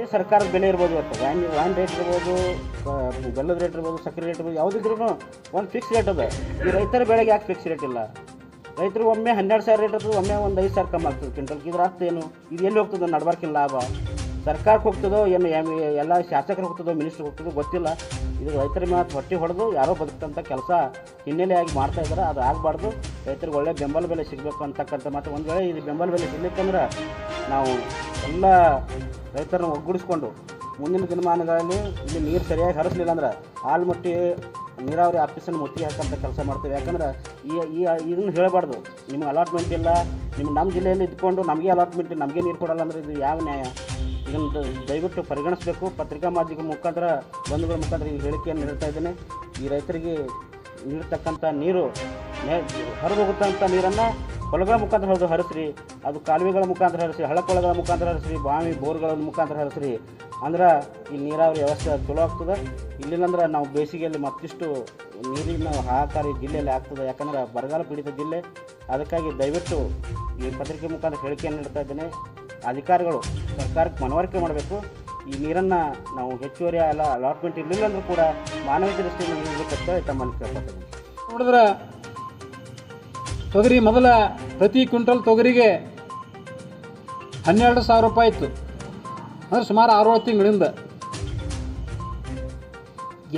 ಇದೇ ಸರ್ಕಾರದ ಬೆಲೆ ಇರ್ಬೋದು ಇವತ್ತು ವ್ಯಾನ್ ವ್ಯಾನ್ ರೇಟ್ ಇರ್ಬೋದು ಬೆಲ್ಲದ ರೇಟ್ ಇರ್ಬೋದು, ಸಕ್ಕರೆ ರೇಟ್ ಇರ್ಬೋದು ಯಾವುದಿದ್ರೂ ಒಂದು ಫಿಕ್ಸ್ ರೇಟ್ ಅದ. ಈ ರೈತರ ಬೆಳೆಗೆ ಯಾಕೆ ಫಿಕ್ಸ್ ರೇಟ್ ಇಲ್ಲ? ರೈತರು ಒಮ್ಮೆ ಹನ್ನೆರಡು ಸಾವಿರ ರೇಟ್ ಇರ್ತದೆ, ಒಮ್ಮೆ ಒಂದು ಐದು ಸಾವಿರ ಕಮ್ಮಿ ಆಗ್ತದೆ. ಕ್ವಿಂಟಲ್ ಇದ್ರ ಅರ್ಥ ಏನು? ಇದು ಎಲ್ಲಿ ಹೋಗ್ತದೆ ನಡ್ಬಾರ್ಕಿನ ಲಾಭ. ಸರ್ಕಾರಕ್ಕೆ ಹೋಗ್ತದೋ, ಏನು ಎಲ್ಲ ಶಾಸಕರು ಹೋಗ್ತದೋ ಮಿನಿಸ್ಟ್ರ್ ಹೋಗ್ತದೋ ಗೊತ್ತಿಲ್ಲ. ಇದು ರೈತರ ಮಾತು ಹೊಟ್ಟೆ ಹೊಡೆದು ಯಾರೋ ಬದುಕಂಥ ಕೆಲಸ ಹಿನ್ನೆಲೆಯಾಗಿ ಮಾಡ್ತಾ ಇದ್ದಾರೆ ಅದು ಆಗಬಾರ್ದು. ರೈತರಿಗೆ ಒಳ್ಳೆ ಬೆಂಬಲ ಬೆಲೆ ಸಿಗಬೇಕು ಅಂತಕ್ಕಂಥ ಮತ್ತು ಒಂದು ವೇಳೆ ಇದು ಬೆಂಬಲ ಬೆಲೆ ಸಿಗ್ಲಿಕ್ಕಂದ್ರೆ ನಾವು ಎಲ್ಲ ರೈತರನ್ನ ಒಗ್ಗೂಡಿಸ್ಕೊಂಡು ಮುಂದಿನ ದಿನಮಾನಗಳಲ್ಲಿ ಇಲ್ಲಿ ನೀರು ಸರಿಯಾಗಿ ಹರಿಸಲಿಲ್ಲ ಅಂದ್ರೆ ಆಲ್ಮಟ್ಟಿ ನೀರಾವರಿ ಆಫೀಸನ್ನು ಮುತ್ತಿಗೆ ಹಾಕಂತ ಕೆಲಸ ಮಾಡ್ತೀವಿ. ಯಾಕಂದ್ರೆ ಈ ಈ, ಇದನ್ನು ಹೇಳಬಾರ್ದು. ನಿಮ್ಗೆ ಅಲಾಟ್ಮೆಂಟ್ ಇಲ್ಲ. ನಿಮ್ಗೆ ನಮ್ಮ ಜಿಲ್ಲೆಯಲ್ಲಿ ಇದ್ಕೊಂಡು ನಮಗೆ ಅಲಾಟ್ಮೆಂಟ್ ನಮಗೆ ನೀರು ಕೊಡಲ್ಲ ಅಂದ್ರೆ ಇದು ಯಾವ ನ್ಯಾಯ? ಇದನ್ನು ದಯವಿಟ್ಟು ಪರಿಗಣಿಸಬೇಕು. ಪತ್ರಿಕಾ ಮಾಧ್ಯಮ ಮುಖಾಂತರ, ಬಂಧುಗಳ ಮುಖಾಂತರ ಈ ಹೇಳಿಕೆಯನ್ನು ನೀಡ್ತಾ ಇದ್ದೇನೆ. ಈ ರೈತರಿಗೆ ನೀಡ್ತಕ್ಕಂಥ ನೀರು ಹರಿದು ಹೋಗುತ್ತಂಥ ನೀರನ್ನು ಹೊಲಗಳ ಮುಖಾಂತರ ಹರಿದು ಹರಿಸ್ರಿ, ಅದು ಕಾಲುವೆಗಳ ಮುಖಾಂತರ ಹರಿಸ್ರಿ ಹಳಕೊಳಗಳ ಮುಖಾಂತರ ಹರಿಸ್ರಿ, ಬಾವಿ ಬೋರ್ಗಳ ಮುಖಾಂತರ ಹರಿಸ್ರಿ. ಅಂದ್ರೆ ಈ ನೀರಾವರಿ ವ್ಯವಸ್ಥೆ ಚಲೋ ಆಗ್ತದೆ. ಇಲ್ಲಿಲ್ಲಂದ್ರೆ ನಾವು ಬೇಸಿಗೆಯಲ್ಲಿ ಮತ್ತಿಷ್ಟು ನೀರಿನ ಹಾಹಾಕಾರ ಜಿಲ್ಲೆಯಲ್ಲಿ ಆಗ್ತದೆ. ಯಾಕಂದ್ರೆ ಬರಗಾಲ ಪೀಡಿತ ಜಿಲ್ಲೆ. ಅದಕ್ಕಾಗಿ ದಯವಿಟ್ಟು ಈ ಪತ್ರಿಕೆ ಮುಖಾಂತರ ಹೇಳಿಕೆಯನ್ನು ನೀಡ್ತಾ ಇದ್ದೇನೆ. ಅಧಿಕಾರಿಗಳು ಸರ್ಕಾರಕ್ಕೆ ಮನವರಿಕೆ ಮಾಡಬೇಕು. ಈ ನೀರನ್ನು ನಾವು ಹೆಚ್ಚುವರಿ ಎಲ್ಲ ಅಲಾಟ್ಮೆಂಟ್ ಇರಲಿಲ್ಲ ಅಂದರೂ ಕೂಡ ಮಾನವೀಯ ದೃಷ್ಟಿಯಿಂದ ನೀಡಬೇಕಂತ ತಮ್ಮಲ್ಲಿ ಕೇಳ್ಕೊತೀನಿ ನೋಡಿದ್ರೆ ತೊಗರಿ ಮೊದಲ ಪ್ರತಿ ಕ್ವಿಂಟಲ್ ತೊಗರಿಗೆ ಹನ್ನೆರಡು ಸಾವಿರ ರೂಪಾಯಿ ಇತ್ತು. ಅಂದರೆ ಸುಮಾರು ಆರು ಏಳು ತಿಂಗಳಿಂದ.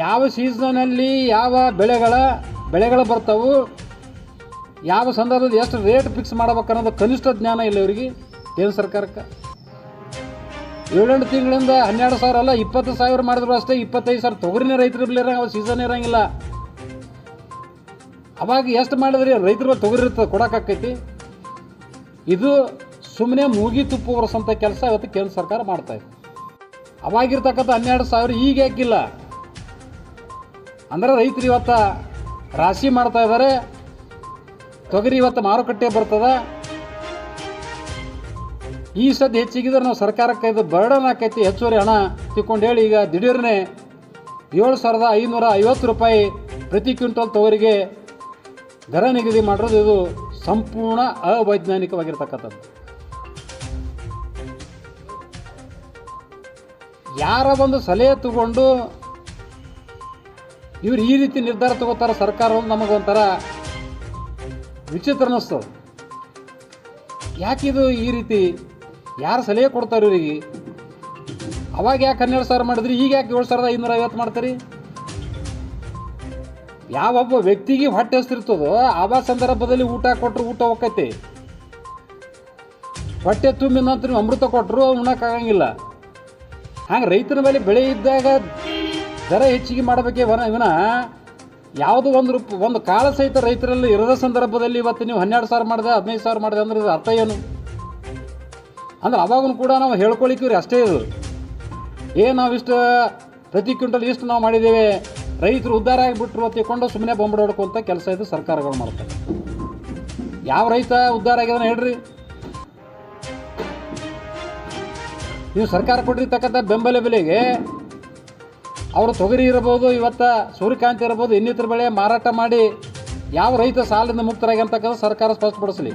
ಯಾವ ಸೀಸನಲ್ಲಿ ಯಾವ ಬೆಳೆಗಳ, ಬೆಳೆಗಳು ಬರ್ತಾವು, ಯಾವ ಸಂದರ್ಭದಲ್ಲಿ ಎಷ್ಟು ರೇಟ್ ಫಿಕ್ಸ್ ಅನ್ನೋದು ಕನಿಷ್ಠ ಜ್ಞಾನ ಇಲ್ಲ ಇವರಿಗೆ, ಕೇಂದ್ರ ಸರ್ಕಾರಕ್ಕೆ. ಏಳೆಂಟು ತಿಂಗಳಿಂದ ಹನ್ನೆರಡು ಸಾವಿರ ಅಲ್ಲ, ಇಪ್ಪತ್ತು ಸಾವಿರ ಮಾಡಿದ್ರು ಅಷ್ಟೇ, ಇಪ್ಪತ್ತೈದು ಸಾವಿರ ತೊಗರಿನೇ ರೈತರು ಇರಲಿಲ್ಲ ಅವಾಗ ಸೀಸನ್ ಇರೋಂಗಿಲ್ಲ. ಅವಾಗ ಎಷ್ಟು ಮಾಡಿದ್ರೆ? ರೈತರು ತೊಗರಿ ಇರ್ತದೆ ಕೊಡೋಕ್ಕಾಕೈತಿ ಇದು ಸುಮ್ಮನೆ ಮೂಗಿ ತುಪ್ಪ ಬರ್ಸೋಂಥ ಕೆಲಸ ಇವತ್ತು ಕೇಂದ್ರ ಸರ್ಕಾರ ಮಾಡ್ತಾ ಇದೆ. ಅವಾಗಿರ್ತಕ್ಕಂಥ ಹನ್ನೆರಡು ಸಾವಿರ ಈಗ ಯಾಕಿಲ್ಲ? ಅಂದ್ರೆ ರೈತರು ಇವತ್ತು ರಾಶಿ ಮಾಡ್ತಾ ಇದ್ದಾರೆ. ತೊಗರಿ ಇವತ್ತು ಮಾರುಕಟ್ಟೆ ಬರ್ತದ. ಈ ಸದ್ಯ ಹೆಚ್ಚಿಗಿದ್ರೆ ನಾವು ಸರ್ಕಾರಕ್ಕೆ ಇದು ಬರ್ಡನ್ ಆಕೈತಿ. ಹೆಚ್ಚುವರಿ ಹಣ ತಿಕ್ಕೊಂಡು ಹೇಳಿ ಈಗ ದಿಢೀರ್ನೆ ಏಳು ಸಾವಿರದ ಐನೂರ ಐವತ್ತು ರೂಪಾಯಿ ಪ್ರತಿ ಕ್ವಿಂಟಲ್ ತೊಗರಿಗೆ ದರ ನಿಗದಿ ಮಾಡಿರೋದು ಇದು ಸಂಪೂರ್ಣ ಅವೈಜ್ಞಾನಿಕವಾಗಿರ್ತಕ್ಕಂಥದ್ದು. ಯಾರ ಒಂದು ಸಲಹೆ ತಗೊಂಡು ಇವ್ರು ಈ ರೀತಿ ನಿರ್ಧಾರ ತಗೋತಾರೆ ಸರ್ಕಾರ ನಮಗೊಂಥರ ವಿಚಿತ್ರ ಅನ್ನಿಸ್ತದೆ ಯಾಕಿದು ಈ ರೀತಿ? ಯಾರು ಸಲಹೆ ಕೊಡ್ತಾರೆ ಇವರಿಗೆ? ಅವಾಗ ಯಾಕೆ ಹನ್ನೆರಡು ಸಾವಿರ ಮಾಡಿದ್ರಿ? ಈಗ ಯಾಕೆ ಏಳು ಸಾವಿರದ ಐನೂರ ಐವತ್ತು ಮಾಡ್ತೀರಿ? ಯಾವೊಬ್ಬ ವ್ಯಕ್ತಿಗೆ ಹೊಟ್ಟೆ ಹಸ್ತಿರ್ತದೋ ಆವ ಸಂದರ್ಭದಲ್ಲಿ ಊಟ ಕೊಟ್ಟರು ಊಟ ಹೋಗೈತಿ ಹೊಟ್ಟೆ ತುಂಬಿದ ನಂತರ ಅಮೃತ ಕೊಟ್ಟರು ಉಣ್ಣಕ್ಕಾಗಂಗಿಲ್ಲ ಹಂಗೆ ರೈತನ ಮೇಲೆ ಬೆಳೆ ಇದ್ದಾಗ ದರ ಹೆಚ್ಚಿಗೆ ಮಾಡಬೇಕೇ ವನ ಇವನ ಯಾವುದು ಒಂದು ರೂಪ ಒಂದು ಕಾಲ ಸಹಿತ ರೈತರಲ್ಲಿ ಇರದ ಸಂದರ್ಭದಲ್ಲಿ ಇವತ್ತು ನೀವು ಹನ್ನೆರಡು ಸಾವಿರ ಮಾಡಿದೆ, ಹದಿನೈದು ಸಾವಿರ ಮಾಡಿದೆ ಅಂದ್ರೆ ಇದು ಅರ್ಥ ಏನು? ಅಂದ್ರೆ ಅವಾಗೂ ಕೂಡ ನಾವು ಹೇಳ್ಕೊಳಿಕ್ರಿ ಅಷ್ಟೇ ಇದು. ಏನು ನಾವು ಇಷ್ಟು ಪ್ರತಿ ಕ್ವಿಂಟಲ್ ಇಷ್ಟು ನಾವು ಮಾಡಿದ್ದೇವೆ ರೈತರು ಉದ್ಧಾರ ಆಗಿಬಿಟ್ರು ತಿಳ್ಕೊಂಡು ಸುಮ್ಮನೆ ಹೊಡ್ಕೊಂತ ಕೆಲಸ ಇದು ಸರ್ಕಾರಗಳು ಮಾಡ್ತಾರೆ. ಯಾವ ರೈತ ಉದ್ಧಾರ ಆಗ್ಯದನ ಹೇಳ್ರಿ? ನೀವು ಸರ್ಕಾರ ಕೊಟ್ಟಿರ್ತಕ್ಕಂಥ ಬೆಂಬಲ ಬೆಲೆಗೆ ಅವರು ತೊಗರಿ ಇರ್ಬೋದು, ಇವತ್ತು ಸೂರ್ಯಕಾಂತಿ ಇರ್ಬೋದು, ಇನ್ನಿತರ ಬೆಳೆ ಮಾರಾಟ ಮಾಡಿ ಯಾವ ರೈತ ಸಾಲದಿಂದ ಮುಕ್ತರಾಗಿ ಅಂತಕ್ಕಂಥ ಸರ್ಕಾರ ಸ್ಪಷ್ಟಪಡಿಸಲಿ.